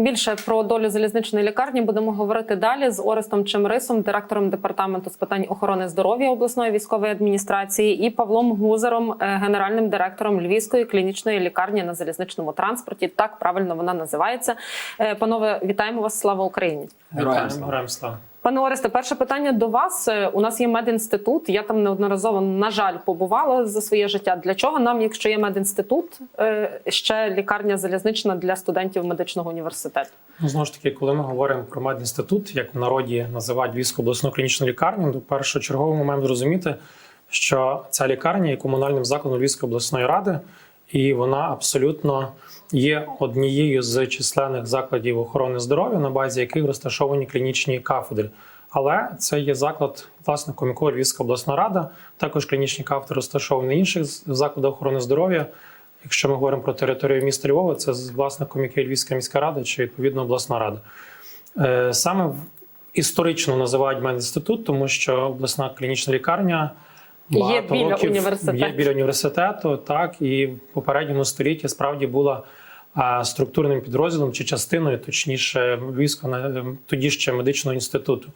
Більше про долю залізничної лікарні будемо говорити далі з Орестом Чемрисом, директором департаменту з питань охорони здоров'я обласної військової адміністрації, і Павлом Гузером, е, генеральним директором Львівської клінічної лікарні на залізничному транспорті. Так правильно вона називається. Е, Панове, вітаємо вас! Слава Україні! Героям слава. Пане Оресте, перше питання до вас. Е, У нас є медінститут. Я там неодноразово, на жаль, побувала за своє життя. Для чого нам, якщо є медінститут, е, ще лікарня залізнична для студентів медичного університету? Ну, знову ж таки, коли ми говоримо про медінститут, як в народі називають Львівську обласну клінічну лікарню, то першочергово ми маємо зрозуміти, що ця лікарня є комунальним закладом Львівської обласної ради, і вона абсолютно є однією з численних закладів охорони здоров'я, на базі яких розташовані клінічні кафедри. Але це є заклад, власником якого Львівська обласна рада, також клінічні кафедри розташовані на інших закладах охорони здоров'я. Якщо ми говоримо про територію міста Львова, це з власником Львівська міська рада чи відповідно обласна рада. Е, Саме історично називають медінститут, тому що обласна клінічна лікарня Є біля років університету. Є біля університету, так і в попередньому столітті справді була структурним підрозділом чи частиною, точніше, Львівського на- тоді ще медичного інституту.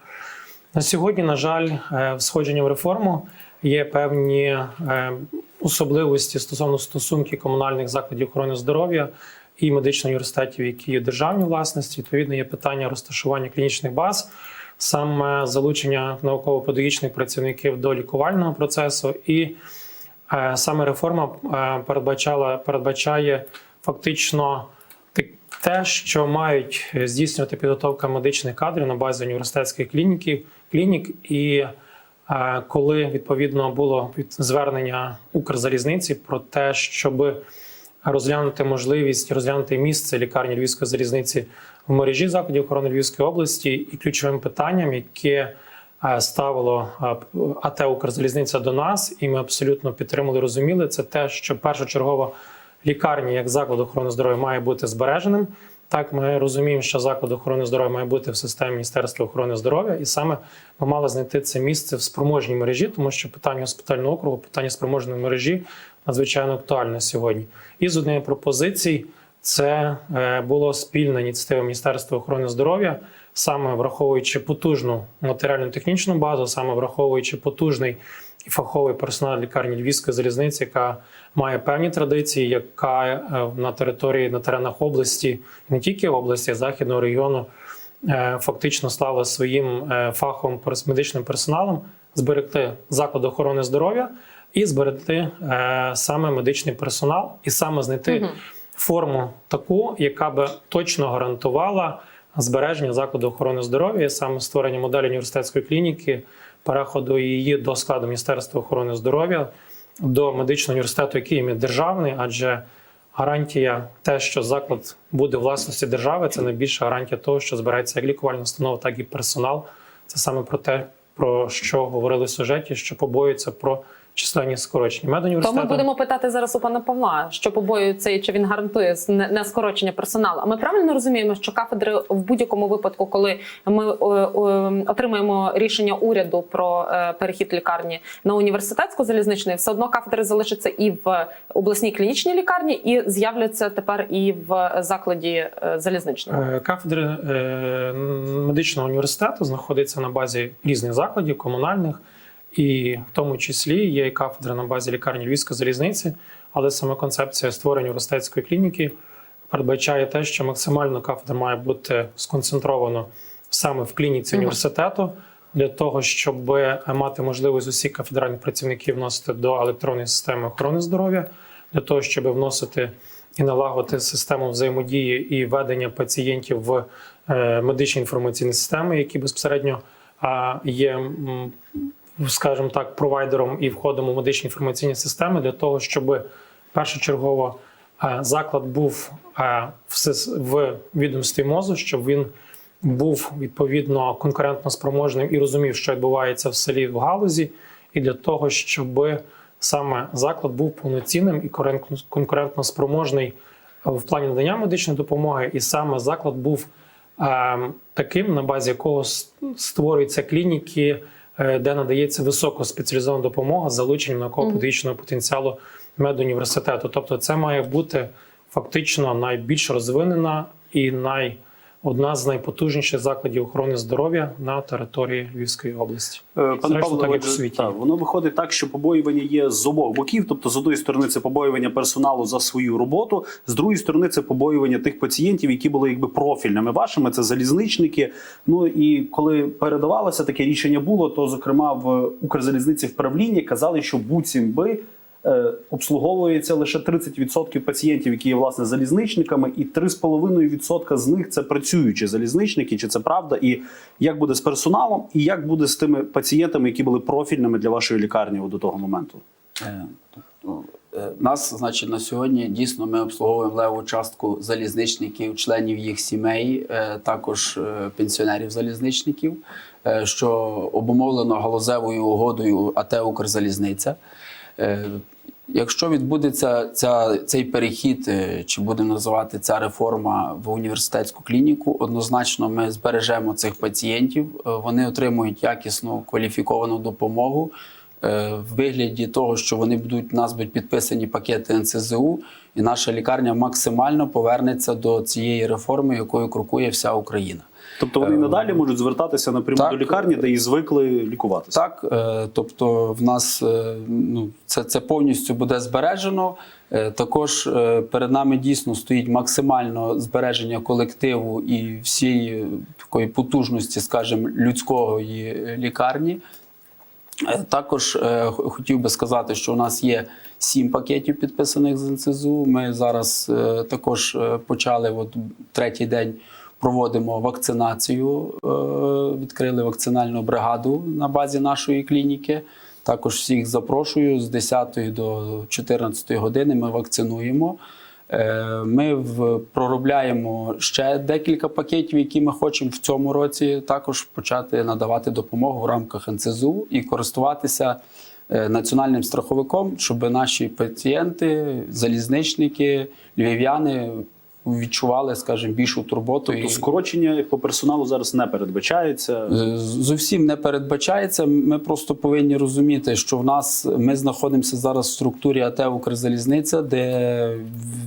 На сьогодні, на жаль, е, в сходженні реформу є певні е, особливості стосовно стосунків комунальних закладів охорони здоров'я і медичних університетів, які є в державній власності. Відповідно, є питання розташування клінічних баз, саме залучення науково-педагогічних працівників до лікувального процесу, і е, саме реформа е, передбачала передбачає фактично те- що мають здійснювати підготовка медичних кадрів на базі університетських клініків, клінік. І е, коли відповідно було звернення Укрзалізниці про те, щоб розглянути можливість розглянути місце лікарні Львівської залізниці в мережі закладів охорони Львівської області, і ключовим питанням, яке е, ставило е, АТ Укрзалізниця до нас, і ми абсолютно підтримали, розуміли, це те, що першочергово лікарня як заклад охорони здоров'я має бути збереженим. Так, ми розуміємо, що заклад охорони здоров'я має бути в системі Міністерства охорони здоров'я, і саме ми мали знайти це місце в спроможній мережі, тому що питання госпітального округу, питання спроможної мережі надзвичайно актуальне сьогодні. І з однієї пропозицій це е, було спільна ініціатива Міністерства охорони здоров'я, саме враховуючи потужну матеріально-технічну базу, саме враховуючи потужний і фаховий персонал лікарні Львівської залізниці, яка має певні традиції, яка е, на території на теренах області, не тільки області, а західного регіону, е, фактично слава своїм фаховим медичним персоналом зберегти заклад охорони здоров'я і зберегти саме медичний персонал, і саме знайти Мгм. Форму таку, яка би точно гарантувала збереження закладу охорони здоров'я, саме створення моделі університетської клініки, переходу її до складу Міністерства охорони здоров'я, до медичного університету, який є державний, адже гарантія те, що заклад буде власності держави, це найбільша гарантія того, що збирається як лікувальна установа, так і персонал. Це саме про те, про що говорили в сюжеті, що побоюються про численні скорочення. То ми будемо питати зараз у пана Павла, що побоюється і чи він гарантує не скорочення персоналу. А ми правильно розуміємо, що кафедри в будь-якому випадку, коли ми е, е, отримаємо рішення уряду про е, перехід лікарні на університетську залізничну, все одно кафедри залишаться і в обласній клінічній лікарні, і з'являться тепер і в закладі е, залізничному. Е, Кафедри медичного університету знаходиться на базі різних закладів, комунальних, і в тому числі є і кафедра на базі лікарні Львівської залізниці, але саме концепція створення університетської клініки передбачає те, що максимально кафедра має бути сконцентровано саме в клініці університету. Для того щоб мати можливість усіх кафедральних працівників вносити до електронної системи охорони здоров'я, для того, щоб вносити і налагодити систему взаємодії і ведення пацієнтів в е, медичні інформаційні системи, які безпосередньо є, скажімо так, провайдером і входом у медичні інформаційні системи для того, щоб першочергово е, заклад був е, в відомстві мозу, щоб він був відповідно конкурентно спроможним і розумів, що відбувається в селі в галузі, і для того, щоб саме заклад був повноцінним і конкурентно спроможний в плані надання медичної допомоги, і саме заклад був е, таким, на базі якого створюються клініки, де надається високоспеціалізована допомога з залученням науково-педагогічного потенціалу медуніверситету. Тобто, це має бути фактично найбільш розвинена і най одна з найпотужніших закладів охорони здоров'я на території Львівської області. Е, Пане Павло, так, як в світі. так, воно виходить так, що побоювання є з обох боків. Тобто, з однієї сторони, це побоювання персоналу за свою роботу, з другої сторони, це побоювання тих пацієнтів, які були якби профільними вашими. Це залізничники. Ну і коли передавалося таке рішення було, то зокрема в Укрзалізниці в правлінні казали, що буцім би. Е, Обслуговується лише 30% пацієнтів, які є власне залізничниками, і 3,5% з них це працюючі залізничники. Чи це правда? І як буде з персоналом, і як буде з тими пацієнтами, які були профільними для вашої лікарні до того моменту? Е, тобто, е, Нас, значить, на сьогодні дійсно ми обслуговуємо леву частку залізничників, членів їх сімей, також пенсіонерів залізничників, е, що обумовлено галузевою угодою АТ Укрзалізниця. Якщо відбудеться ця, цей перехід, е, чи будемо називати ця реформа в університетську клініку, однозначно ми збережемо цих пацієнтів. Е, Вони отримують якісну кваліфіковану допомогу е, в вигляді того, що вони будуть у нас будуть підписані пакети НЦЗУ, і наша лікарня максимально повернеться до цієї реформи, якою крокує вся Україна. Тобто вони Е, надалі можуть звертатися напряму так. до лікарні, де і звикли лікуватися. Так, е, тобто в нас е, ну, це, це повністю буде збережено. Також перед нами дійсно стоїть максимально збереження колективу і всієї такої потужності, скажімо, людської лікарні. Також е, хотів би сказати, що у нас є сім пакетів підписаних з НСЗУ. Ми зараз е, також почали от третій день. Проводимо вакцинацію, е, відкрили вакцинальну бригаду на базі нашої клініки. Також всіх запрошую з 10 до 14 години. Ми вакцинуємо. Е, Ми проробляємо ще декілька пакетів, які ми хочемо в цьому році також почати надавати допомогу в рамках НЦЗУ і користуватися е, національним страховиком, щоб наші пацієнти, залізничники, львів'яни відчували, скажімо, більшу турботу. Тобто і- скорочення по персоналу зараз не передбачається. Е, Зовсім не передбачається. Ми просто повинні розуміти, що в нас ми знаходимося зараз в структурі АТ Укрзалізниця, де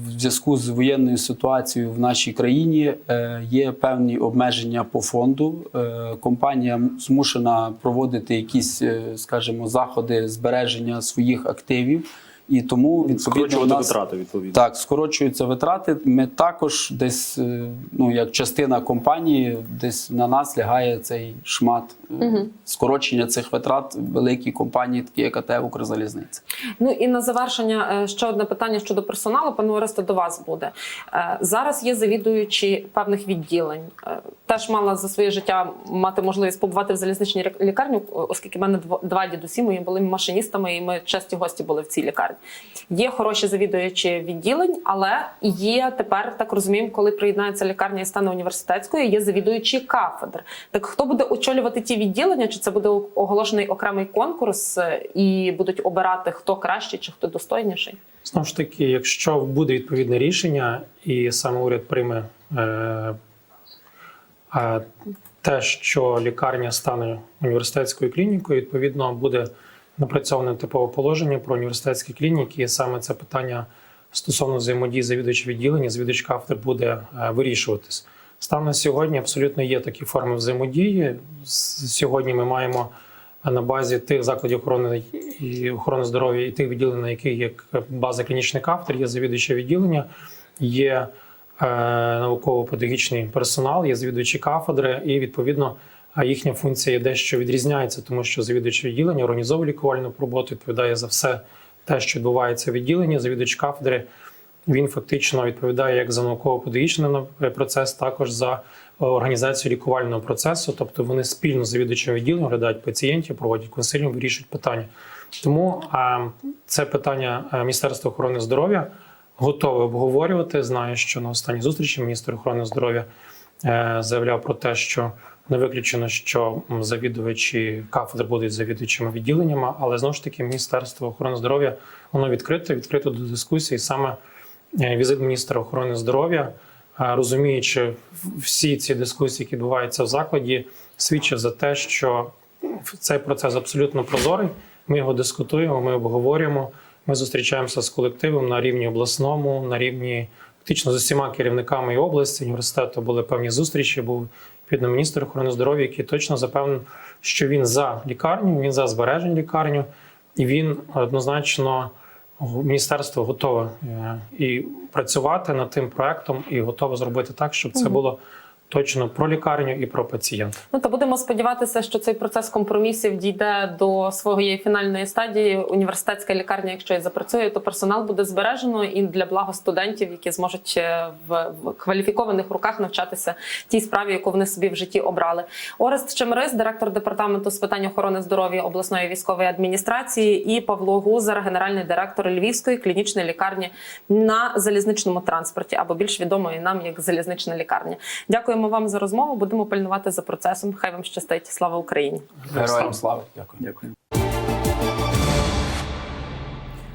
в зв'язку з воєнною ситуацією в нашій країні е, є певні обмеження по фонду. Е, Компанія змушена проводити якісь, скажімо, заходи збереження своїх активів. І тому відповідно у нас витрати відповідно. так, скорочуються витрати. Ми також десь, е, ну як частина компанії, десь на нас лягає цей шмат е, скорочення цих витрат великій компанії, такі як АТ Укрзалізниця. Ну і на завершення е, ще одне питання щодо персоналу. Пане Оресте, до вас буде зараз. Є завідуючі певних відділень. Теж мала за своє життя мати можливість побувати в залізничній лікарні, оскільки в мене два дідусі мої були машиністами, і ми часті гості були в цій лікарні. Є хороші завідуючі відділень, але є тепер так розуміємо, коли приєднається лікарня і стане університетською, є завідуючі кафедр. Так хто буде очолювати ті відділення? Чи це буде оголошений окремий конкурс е, і будуть обирати хто кращий чи хто достойніший? Знову ж таки, якщо буде відповідне рішення, і саме уряд прийме е, те, що лікарня стане університетською клінікою, відповідно буде напрацьоване типове положення про університетські клініки, і саме це питання стосовно взаємодії завідувача відділення, завідувач кафедр буде е, вирішуватись. Станом на сьогодні абсолютно є такі форми взаємодії. Сьогодні ми маємо на базі тих закладів охорони і охорони здоров'я і тих відділень, на яких є база клінічних кафедр, є завідуюче відділення, є е, науково-педагогічний персонал, є завідувачі кафедри, і відповідно їхня функція дещо відрізняється, тому що завідувачі відділення організовує лікувальну роботу, відповідає за все те, що відбувається в відділенні. Завідувач кафедри він фактично відповідає як за науково-педагогічний нав- процес, також за е, організацію лікувального процесу. Тобто вони спільно з завідувачем відділення оглядають пацієнтів, проводять консиліум, вирішують питання. Тому це питання е, Міністерства охорони здоров'я готове обговорювати. Знаю, що на останній зустрічі міністр охорони здоров'я е, заявляв про те, що не виключено, що завідувачі кафедр будуть завідувачими відділеннями, але знову ж таки Міністерство охорони здоров'я воно відкрите, відкрито до дискусії. Саме е, візит міністра охорони здоров'я, е, розуміючи всі ці дискусії, які відбуваються в закладі, свідчить за те, що цей процес абсолютно прозорий. Ми його дискутуємо, ми обговорюємо. Ми зустрічаємося з колективом на рівні обласному, на рівні фактично з усіма керівниками і області, університету були певні зустрічі. Був відповідно міністр охорони здоров'я, який точно запевнив, що він за лікарню, він за збереження лікарню, і він однозначно міністерство готове е, і працювати над тим проектом, і готове зробити так, щоб це було точно про лікарню і про пацієнта. Ну то будемо сподіватися, що цей процес компромісів дійде до своєї фінальної стадії. Університетська лікарня, якщо і запрацює, то персонал буде збережено і для блага студентів, які зможуть е, в, кваліфікованих руках навчатися тій справі, яку вони собі в житті обрали. Орест Чемрис, директор департаменту з питань охорони здоров'я обласної військової адміністрації, і Павло Гузар, генеральний директор Львівської клінічної лікарні на залізничному транспорті, або більш відомої нам як залізнична лікарня. Дякуємо вам за розмову. Будемо пильнувати за процесом. Хай вам щастить. Слава Україні! Героям слава. Дякую. Дякую.